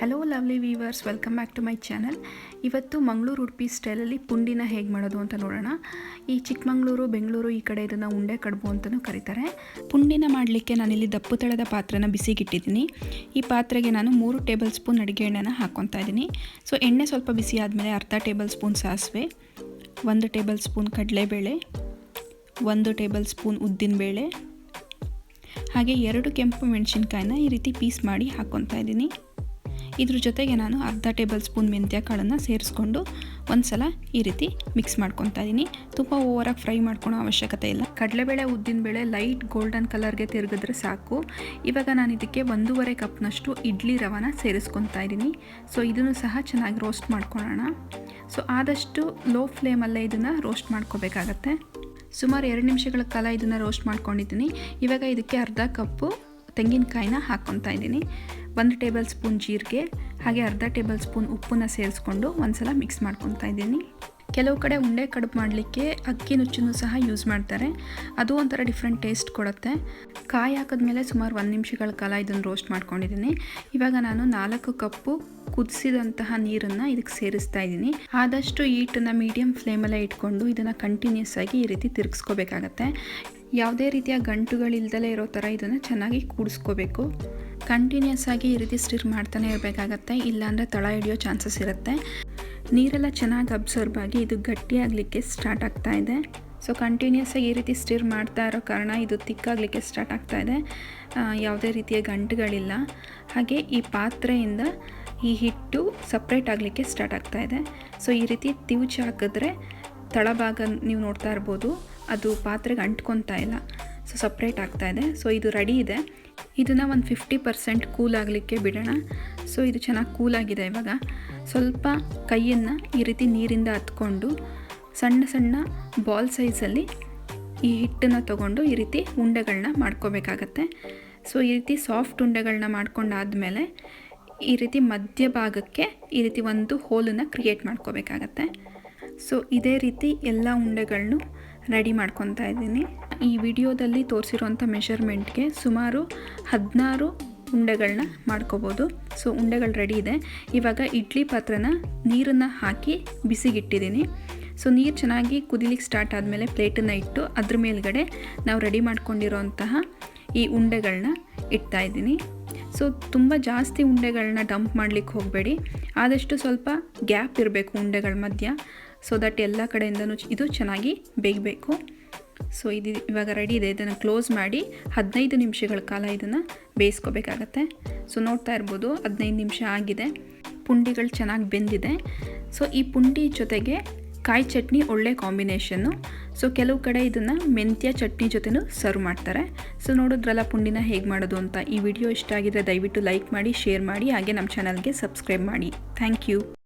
Hello lovely viewers welcome back to my channel ಇವತ್ತು ಮಂಗಳೂರು ಉಡುಪಿ ಸ್ಟೈಲಲ್ಲಿ ಪುಂಡಿನ ಹೇಗೆ ಮಾಡೋದು ಅಂತ ನೋಡೋಣ. ಈ ಚಿಕ್ಕಮಂಗ್ಳೂರು, ಬೆಂಗಳೂರು ಈ ಕಡೆ ಇದನ್ನು ಉಂಡೆ, ಕಡುಬು ಅಂತಲೂ ಕರೀತಾರೆ. ಪುಂಡಿನ ಮಾಡಲಿಕ್ಕೆ ನಾನಿಲ್ಲಿ ದಪ್ಪು ತಳದ ಪಾತ್ರನ ಬಿಸಿಗಿಟ್ಟಿದ್ದೀನಿ. ಈ ಪಾತ್ರೆಗೆ ನಾನು ಮೂರು ಟೇಬಲ್ ಸ್ಪೂನ್ ಅಡುಗೆ ಎಣ್ಣೆನ ಹಾಕ್ಕೊತಾ ಇದ್ದೀನಿ. ಸೊ ಎಣ್ಣೆ ಸ್ವಲ್ಪ ಬಿಸಿ ಆದಮೇಲೆ ಅರ್ಧ ಟೇಬಲ್ ಸ್ಪೂನ್ ಸಾಸಿವೆ, ಒಂದು ಟೇಬಲ್ ಸ್ಪೂನ್ ಕಡಲೆಬೇಳೆ, ಒಂದು ಟೇಬಲ್ ಸ್ಪೂನ್ ಉದ್ದಿನಬೇಳೆ ಹಾಗೆ ಎರಡು ಕೆಂಪು ಮೆಣಸಿನ್ಕಾಯಿನ ಈ ರೀತಿ ಪೀಸ್ ಮಾಡಿ ಹಾಕ್ಕೊತಾ ಇದ್ದೀನಿ. ಇದ್ರ ಜೊತೆಗೆ ನಾನು ಅರ್ಧ ಟೇಬಲ್ ಸ್ಪೂನ್ ಮೆಂತ್ಯ ಕಾಳನ್ನು ಸೇರಿಸ್ಕೊಂಡು ಒಂದು ಸಲ ಈ ರೀತಿ ಮಿಕ್ಸ್ ಮಾಡ್ಕೊತಾ ಇದ್ದೀನಿ ತುಂಬ ಓವರಾಗಿ ಫ್ರೈ ಮಾಡ್ಕೊಳೋ ಅವಶ್ಯಕತೆ ಇಲ್ಲ. ಕಡಲೆಬೇಳೆ ಉದ್ದಿನಬೇಳೆ ಲೈಟ್ ಗೋಲ್ಡನ್ ಕಲರ್ಗೆ ತಿರುಗಿದ್ರೆ ಸಾಕು. ಇವಾಗ ನಾನು ಇದಕ್ಕೆ ಒಂದೂವರೆ ಕಪ್ನಷ್ಟು ಇಡ್ಲಿ ರವಾನ ಸೇರಿಸ್ಕೊತಾ ಇದ್ದೀನಿ ಸೊ ಇದನ್ನು ಸಹ ಚೆನ್ನಾಗಿ ರೋಸ್ಟ್ ಮಾಡ್ಕೊಳ್ಳೋಣ ಸೊ ಆದಷ್ಟು ಲೋ ಫ್ಲೇಮಲ್ಲೇ ಇದನ್ನು ರೋಸ್ಟ್ ಮಾಡ್ಕೋಬೇಕಾಗತ್ತೆ. ಸುಮಾರು ಎರಡು ನಿಮಿಷಗಳ ಕಾಲ ಇದನ್ನು ರೋಸ್ಟ್ ಮಾಡ್ಕೊಂಡಿದ್ದೀನಿ. ಇವಾಗ ಇದಕ್ಕೆ ಅರ್ಧ ಕಪ್ಪು ತೆಂಗಿನಕಾಯಿನ ಹಾಕ್ಕೊತಾ ಇದ್ದೀನಿ ಒಂದು ಟೇಬಲ್ ಸ್ಪೂನ್ ಜೀರಿಗೆ, ಹಾಗೆ ಅರ್ಧ ಟೇಬಲ್ ಸ್ಪೂನ್ ಉಪ್ಪನ್ನು ಸೇರಿಸ್ಕೊಂಡು ಒಂದ್ಸಲ ಮಿಕ್ಸ್ ಮಾಡ್ಕೊತಾ ಇದ್ದೀನಿ. ಕೆಲವು ಕಡೆ ಉಂಡೆ ಕಡುಬು ಮಾಡಲಿಕ್ಕೆ ಅಕ್ಕಿ ನುಚ್ಚನ್ನು ಸಹ ಯೂಸ್ ಮಾಡ್ತಾರೆ. ಅದು ಒಂಥರ ಡಿಫ್ರೆಂಟ್ ಟೇಸ್ಟ್ ಕೊಡುತ್ತೆ. ಕಾಯಿ ಹಾಕಿದ್ಮೇಲೆ ಸುಮಾರು ಒಂದು ನಿಮಿಷಗಳ ಕಾಲ ಇದನ್ನು ರೋಸ್ಟ್ ಮಾಡ್ಕೊಂಡಿದ್ದೀನಿ. ಇವಾಗ ನಾನು ನಾಲ್ಕು ಕಪ್ಪು ಕುದಿಸಿದಂತಹ ನೀರನ್ನು ಇದಕ್ಕೆ ಸೇರಿಸ್ತಾ ಇದ್ದೀನಿ. ಆದಷ್ಟು ಈಟನ್ನು ಮೀಡಿಯಮ್ ಫ್ಲೇಮಲ್ಲೇ ಇಟ್ಕೊಂಡು ಇದನ್ನು ಕಂಟಿನ್ಯೂಸ್ ಆಗಿ ಈ ರೀತಿ ತಿರುಗಿಸ್ಕೋಬೇಕಾಗತ್ತೆ. ಯಾವುದೇ ರೀತಿಯ ಗಂಟುಗಳಿಲ್ದಲೇ ಇರೋ ಥರ ಇದನ್ನು ಚೆನ್ನಾಗಿ ಕೂಡಿಸ್ಕೋಬೇಕು. ಕಂಟಿನ್ಯೂಸ್ ಆಗಿ ಈ ರೀತಿ ಸ್ಟಿರ್ ಮಾಡ್ತಾನೆ ಇರಬೇಕಾಗತ್ತೆ. ಇಲ್ಲಾಂದರೆ ತಳ ಹಿಡಿಯೋ ಚಾನ್ಸಸ್ ಇರುತ್ತೆ. ನೀರೆಲ್ಲ ಚೆನ್ನಾಗಿ ಅಬ್ಸರ್ವ್ ಆಗಿ ಇದು ಗಟ್ಟಿಯಾಗಲಿಕ್ಕೆ ಸ್ಟಾರ್ಟ್ ಆಗ್ತಾ ಇದೆ. ಸೊ ಕಂಟಿನ್ಯೂಸ್ ಆಗಿ ಈ ರೀತಿ ಸ್ಟಿರ್ ಮಾಡ್ತಾ ಇರೋ ಕಾರಣ ಇದು ತಿಕ್ಕಾಗಲಿಕ್ಕೆ ಸ್ಟಾರ್ಟ್ ಆಗ್ತಾ ಇದೆ. ಯಾವುದೇ ರೀತಿಯ ಗಂಟುಗಳಿಲ್ಲ. ಹಾಗೆ ಈ ಪಾತ್ರೆಯಿಂದ ಈ ಹಿಟ್ಟು ಸಪ್ರೇಟ್ ಆಗಲಿಕ್ಕೆ ಸ್ಟಾರ್ಟ್ ಆಗ್ತಾ ಇದೆ. ಸೊ ಈ ರೀತಿ ತಿವುಚಿ ಹಾಕಿದ್ರೆ ತಳಭಾಗ ನೀವು ನೋಡ್ತಾ ಇರ್ಬೋದು. ಅದು ಪಾತ್ರೆಗೆ ಅಂಟ್ಕೊತಾ ಇಲ್ಲ. ಸೊ ಸಪ್ರೇಟ್ ಆಗ್ತಾ ಇದೆ. ಸೊ ಇದು ರೆಡಿ ಇದೆ. ಇದನ್ನು ಒಂದು ಫಿಫ್ಟಿ ಪರ್ಸೆಂಟ್ ಕೂಲ್ ಆಗಲಿಕ್ಕೆ ಬಿಡೋಣ. ಸೊ ಇದು ಚೆನ್ನಾಗಿ ಕೂಲಾಗಿದೆ ಇವಾಗ. ಸ್ವಲ್ಪ ಕೈಯನ್ನು ಈ ರೀತಿ ನೀರಿಂದ ಹತ್ಕೊಂಡು ಸಣ್ಣ ಸಣ್ಣ ಬಾಲ್ ಸೈಜಲ್ಲಿ ಈ ಹಿಟ್ಟನ್ನು ತೊಗೊಂಡು ಈ ರೀತಿ ಉಂಡೆಗಳನ್ನ ಮಾಡ್ಕೋಬೇಕಾಗತ್ತೆ. ಸೊ ಈ ರೀತಿ ಸಾಫ್ಟ್ ಉಂಡೆಗಳನ್ನ ಮಾಡ್ಕೊಂಡಾದಮೇಲೆ ಈ ರೀತಿ ಮಧ್ಯಭಾಗಕ್ಕೆ ಈ ರೀತಿ ಒಂದು ಹೋಲನ್ನು ಕ್ರಿಯೇಟ್ ಮಾಡ್ಕೋಬೇಕಾಗತ್ತೆ. ಸೊ ಇದೇ ರೀತಿ ಎಲ್ಲ ಉಂಡೆಗಳನ್ನು ರೆಡಿ ಮಾಡ್ಕೊತಾ ಇದ್ದೀನಿ. ಈ ವಿಡಿಯೋದಲ್ಲಿ ತೋರಿಸಿರುವಂಥ ಮೆಷರ್ಮೆಂಟ್ಗೆ ಸುಮಾರು ಹದಿನಾರು ಉಂಡೆಗಳನ್ನ ಮಾಡ್ಕೋಬೋದು. ಸೊ, ಉಂಡೆಗಳು ರೆಡಿ ಇದೆ. ಇವಾಗ ಇಡ್ಲಿ ಪಾತ್ರನ ನೀರನ್ನು ಹಾಕಿ ಬಿಸಿಗಿಟ್ಟಿದ್ದೀನಿ. ಸೊ, ನೀರು ಚೆನ್ನಾಗಿ ಕುದಿಲಿಕ್ಕೆ ಸ್ಟಾರ್ಟ್ ಆದಮೇಲೆ ಪ್ಲೇಟನ್ನು ಇಟ್ಟು ಅದ್ರ ಮೇಲ್ಗಡೆ ನಾವು ರೆಡಿ ಮಾಡ್ಕೊಂಡಿರೋಂತಹ ಈ ಉಂಡೆಗಳನ್ನ ಇಡ್ತಾ ಇದ್ದೀನಿ. ಸೊ, ತುಂಬ ಜಾಸ್ತಿ ಉಂಡೆಗಳನ್ನ ಡಂಪ್ ಮಾಡಲಿಕ್ಕೆ ಹೋಗಬೇಡಿ. ಆದಷ್ಟು ಸ್ವಲ್ಪ ಗ್ಯಾಪ್ ಇರಬೇಕು ಉಂಡೆಗಳ ಮಧ್ಯ. ಸೊ ದಟ್ ಎಲ್ಲ ಕಡೆಯಿಂದನೂ ಇದು ಚೆನ್ನಾಗಿ ಬೇಯಬೇಕು ಸೊ ಇದು ಇವಾಗ ರೆಡಿ ಇದೆ. ಇದನ್ನು ಕ್ಲೋಸ್ ಮಾಡಿ ಹದಿನೈದು ನಿಮಿಷಗಳ ಕಾಲ ಇದನ್ನು ಬೇಯಿಸ್ಕೋಬೇಕಾಗತ್ತೆ. ಸೊ ನೋಡ್ತಾ ಇರ್ಬೋದು ಹದಿನೈದು ನಿಮಿಷ ಆಗಿದೆ. ಪುಂಡಿಗಳು ಚೆನ್ನಾಗಿ ಬೆಂದಿದೆ. ಸೊ ಈ ಪುಂಡಿ ಜೊತೆಗೆ ಕಾಯಿ ಚಟ್ನಿ ಒಳ್ಳೆ ಕಾಂಬಿನೇಷನ್ನು ಸೊ ಕೆಲವು ಕಡೆ ಇದನ್ನು ಮೆಂತ್ಯ ಚಟ್ನಿ ಜೊತೆನೂ ಸರ್ವ್ ಮಾಡ್ತಾರೆ. ಸೊ ನೋಡಿದ್ರಲ್ಲ ಪುಂಡಿನ ಹೇಗೆ ಮಾಡೋದು ಅಂತ. ಈ ವಿಡಿಯೋ ಇಷ್ಟ ಆಗಿದ್ರೆ ದಯವಿಟ್ಟು ಲೈಕ್ ಮಾಡಿ ಶೇರ್ ಮಾಡಿ, ಹಾಗೆ ನಮ್ಮ ಚಾನಲ್ಗೆ ಸಬ್ಸ್ಕ್ರೈಬ್ ಮಾಡಿ. Thank you